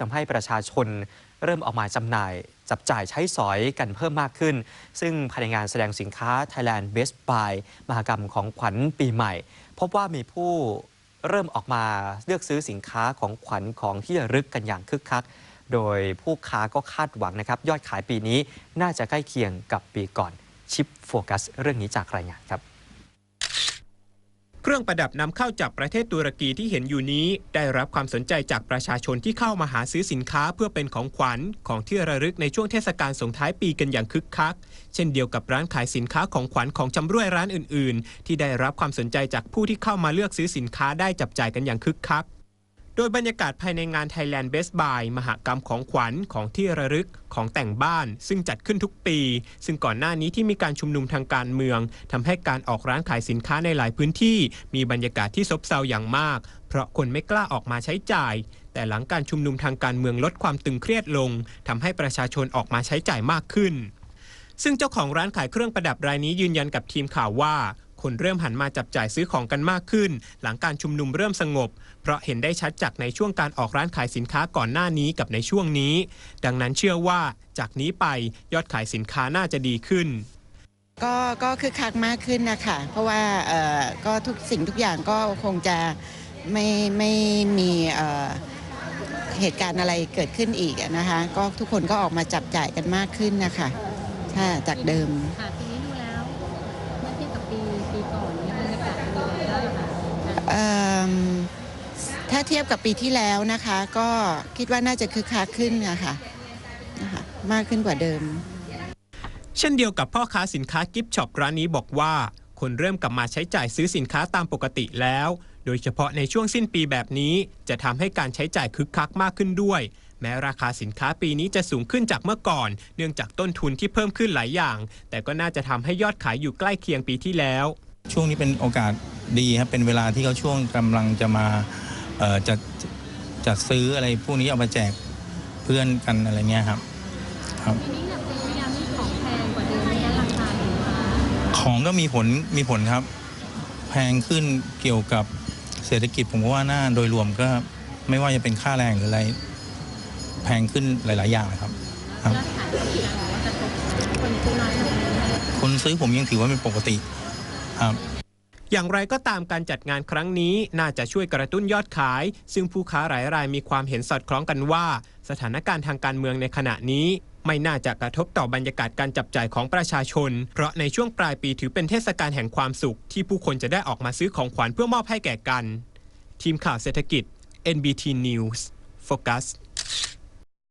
ทำให้ประชาชนเริ่มออกมาจำหน่าย จับจ่ายใช้สอยกันเพิ่มมากขึ้น ซึ่งภายในงานแสดงสินค้า Thailand Best Buy มหกรรมของขวัญปีใหม่ พบว่ามีผู้เริ่มออกมาเลือกซื้อสินค้าของขวัญของที่ระลึกกันอย่างคึกคัก โดยผู้ค้าก็คาดหวังนะครับ ยอดขายปีนี้น่าจะใกล้เคียงกับปีก่อนชิปโฟกัสเรื่องนี้จากรายงานครับ เครื่องประดับนำเข้าจากประเทศตุรกีที่เห็นอยู่นี้ ได้รับความสนใจจากประชาชนที่เข้ามาหาซื้อสินค้าเพื่อเป็นของขวัญของที่ระลึกในช่วงเทศกาลส่งท้ายปีกันอย่างคึกคัก เช่นเดียวกับร้านขายสินค้าของขวัญของจำรวยร้านอื่น ๆ ที่ได้รับความสนใจจากผู้ที่เข้ามาเลือกซื้อสินค้าได้จับจ่ายกันอย่างคึกคัก โดยบรรยากาศภายในงาน Thailand Best Buy มหกรรมของขวัญของที่ระลึกของแต่งบ้าน ซึ่งจัดขึ้นทุกปี ซึ่งก่อนหน้านี้ที่มีการชุมนุมทางการเมืองทำให้การออกร้านขายสินค้าในหลายพื้นที่ มีบรรยากาศที่ซบเซาอย่างมาก เพราะคนไม่กล้าออกมาใช้จ่าย แต่หลังการชุมนุมทางการเมืองลดความตึงเครียดลงทำให้ประชาชนออกมาใช้จ่ายมากขึ้น ซึ่งเจ้าของร้านขายเครื่องประดับรายนี้ยืนยันกับทีมข่าวว่า คนเริ่มหันมาจับจ่ายซื้อของกันมากขึ้น หลังการชุมนุมเริ่มสงบ เพราะเห็นได้ชัดจากในช่วงการออกร้านขายสินค้าก่อนหน้านี้กับในช่วงนี้ ดังนั้นเชื่อว่าจากนี้ไปยอดขายสินค้าน่าจะดีขึ้น ก็ก็คือคักมากขึ้นนะคะเพราะว่าเอ่อก็ทุกสิ่งทุกอย่างก็คงจะไม่ไม่มีเอ่อเหตุการณ์อะไรเกิดขึ้นอีกนะคะ ก็ทุกคนก็ออกมาจับจ่ายกันมากขึ้นนะคะค่ะจากเดิม ค่ะปีนี้ดูแล้วเมื่อเทียบกับปีปีก่อนเนี่ยบรรยากาศเป็นยังไงบ้างคะ เอิ่ม ถ้าเทียบกับปีที่แล้วนะคะ ก็คิดว่าน่าจะคึกคักขึ้นนะคะนะคะมากขึ้นกว่าเดิม เช่นเดียวกับพ่อค้าสินค้ากิฟต์ช็อปร้านนี้บอกว่า คนเริ่มกลับมาใช้จ่ายซื้อสินค้าตามปกติแล้ว โดยเฉพาะในช่วงสิ้นปีแบบนี้ จะทำให้การใช้จ่ายคึกคักมากขึ้นด้วย แม้ราคาสินค้าปีนี้จะสูงขึ้นจากเมื่อก่อน เนื่องจากต้นทุนที่เพิ่มขึ้นหลายอย่าง แต่ก็น่าจะทำให้ยอดขายอยู่ใกล้เคียงปีที่แล้ว ช่วงนี้เป็นโอกาสดีครับเป็นเวลาที่เขาช่วงกำลังจะมาเอ่อ จัดจัดซื้ออะไรพวกนี้เอามาแจกเพื่อนกันอะไรเงี้ยครับครับปีนี้เนี่ยพยายามมีของแพงกว่าเดิมไหมคะราคาสินค้าของก็มีผลมีผลครับ แพงขึ้นเกี่ยวกับเศรษฐกิจผมก็ว่าน่าโดยรวมก็ไม่ว่าจะเป็นค่าแรงหรืออะไร แพงขึ้นหลาย ๆ อย่างเลยครับครับยอดขายก็ดีนะว่าจะตกคนซื้อน้อยลงไหมคนซื้อผมยังถือว่าเป็นปกติครับ อย่างไรก็ตามการจัดงานครั้งนี้น่าจะช่วยกระตุ้นยอดขาย ซึ่งผู้ค้าหลายรายมีความเห็นสอดคล้องกันว่า สถานการณ์ทางการเมืองในขณะนี้ ไม่น่าจะกระทบต่อบรรยากาศการจับจ่ายของประชาชน เพราะในช่วงปลายปีถือเป็นเทศกาลแห่งความสุข ที่ผู้คนจะได้ออกมาซื้อของขวัญเพื่อมอบให้แก่กัน ทีมข่าวเศรษฐกิจ NBT News Focus